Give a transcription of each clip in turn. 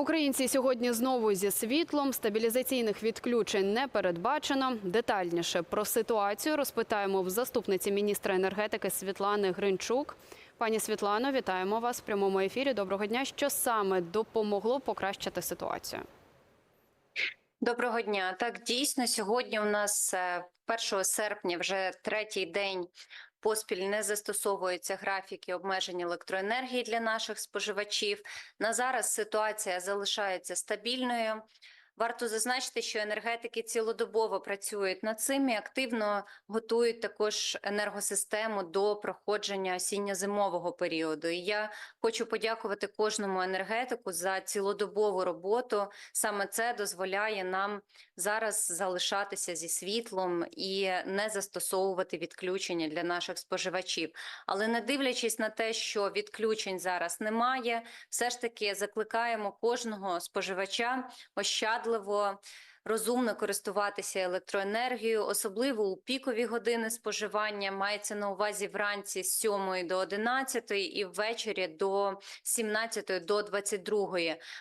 Українці сьогодні знову зі світлом. Стабілізаційних відключень не передбачено. Детальніше про ситуацію розпитаємо в заступниці міністра енергетики Світлани Гринчук. Пані Світлано, вітаємо вас в прямому ефірі. Доброго дня. Що саме допомогло покращити ситуацію? Доброго дня. Так, дійсно, сьогодні у нас е, 1 серпня, вже третій день поспіль не застосовуються графіки обмежень електроенергії для наших споживачів. На зараз ситуація залишається стабільною. Варто зазначити, що енергетики цілодобово працюють над цим і активно готують також енергосистему до проходження осінньо-зимового періоду. І я хочу подякувати кожному енергетику за цілодобову роботу. Саме це дозволяє нам зараз залишатися зі світлом і не застосовувати відключення для наших споживачів. Але не дивлячись на те, що відключень зараз немає, все ж таки закликаємо кожного споживача ощадливо, вибагливо розумно користуватися електроенергією, особливо у пікові години споживання. Мається на увазі вранці з 7 до 11 і ввечері до 17 до 22,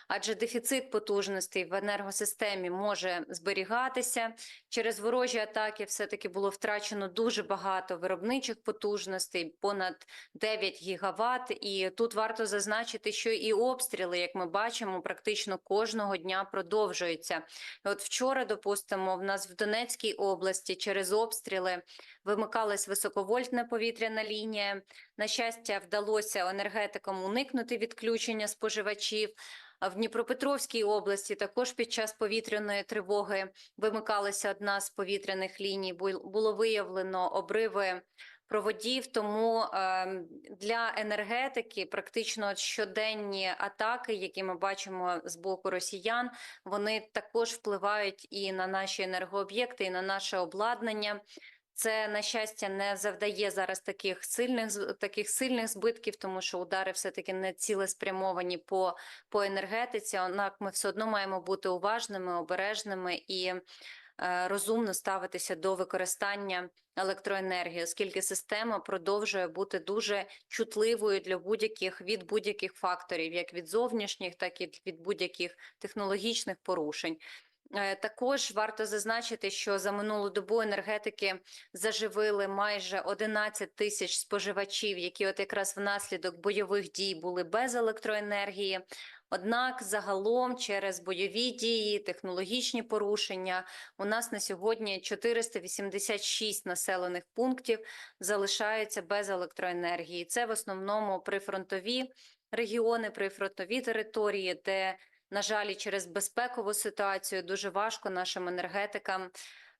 адже дефіцит потужностей в енергосистемі може зберігатися. Через ворожі атаки все-таки було втрачено дуже багато виробничих потужностей, понад 9 гігават. І тут варто зазначити, що і обстріли, як ми бачимо, практично кожного дня продовжуються. От вчора, допустимо, в нас в Донецькій області через обстріли вимикалась високовольтна повітряна лінія. На щастя, вдалося енергетикам уникнути відключення споживачів. А в Дніпропетровській області також під час повітряної тривоги вимикалася одна з повітряних ліній. Бу- Було виявлено обриви проводів. Тому е, для енергетики практично щоденні атаки, які ми бачимо з боку росіян, вони також впливають і на наші енергооб'єкти, і на наше обладнання. Це на щастя не завдає зараз таких сильних таких сильних збитків, тому що удари все таки не цілеспрямовані по, по енергетиці. Однак ми все одно маємо бути уважними, обережними і розумно ставитися до використання електроенергії, оскільки система продовжує бути дуже чутливою для будь-яких від будь-яких факторів, як від зовнішніх, так і від будь-яких технологічних порушень. Е, Також варто зазначити, що за минулу добу енергетики заживили майже 11 тисяч споживачів, які от якраз внаслідок бойових дій були без електроенергії. Однак загалом через бойові дії, технологічні порушення у нас на сьогодні 486 населених пунктів залишаються без електроенергії. Це в основному прифронтові регіони, прифронтові території, де на жаль, через безпекову ситуацію дуже важко нашим енергетикам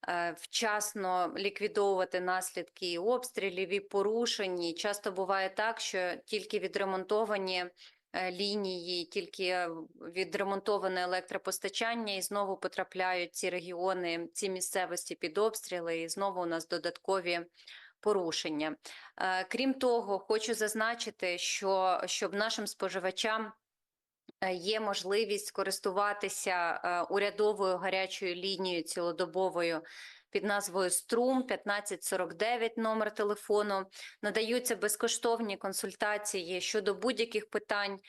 е, вчасно ліквідовувати наслідки обстрілів і порушень. Часто буває так, що тільки відремонтовані е, лінії, тільки відремонтоване електропостачання, і знову потрапляють ці регіони, ці місцевості під обстріли, і знову у нас додаткові. Порушення. Е, Крім того, хочу зазначити, що щоб нашим споживачам є можливість користуватися е, урядовою гарячою лінією цілодобовою під назвою Струм 1549 номер телефону. Надаються безкоштовні консультації щодо будь-яких питань.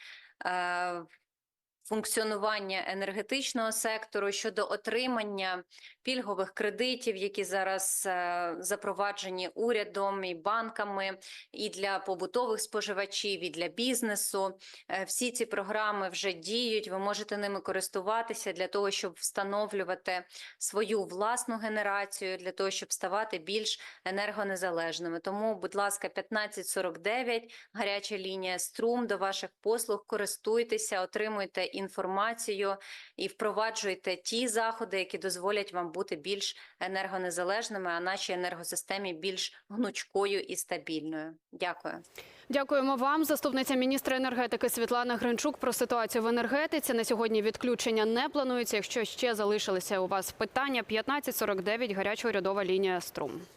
Функціонування енергетичного сектору щодо отримання пільгових кредитів, які зараз е, запроваджені урядом і банками, і для побутових споживачів, і для бізнесу. Е, Всі ці програми вже діють. Ви можете ними користуватися для того, щоб встановлювати свою власну генерацію, для того, щоб ставати більш енергонезалежними. Тому, будь ласка, 1549, гаряча лінія струм до ваших послуг. Користуйтеся, отримуйте інформацію і впроваджуйте ті заходи, які дозволять вам бути більш енергонезалежними, а нашій енергосистемі більш гнучкою і стабільною. Дякую. Дякуємо вам, заступниця міністра енергетики Світлана Гринчук. Про ситуацію в енергетиці на сьогодні відключення не планується. Якщо ще залишилися у вас питання, 1549, гаряча урядова лінія струм.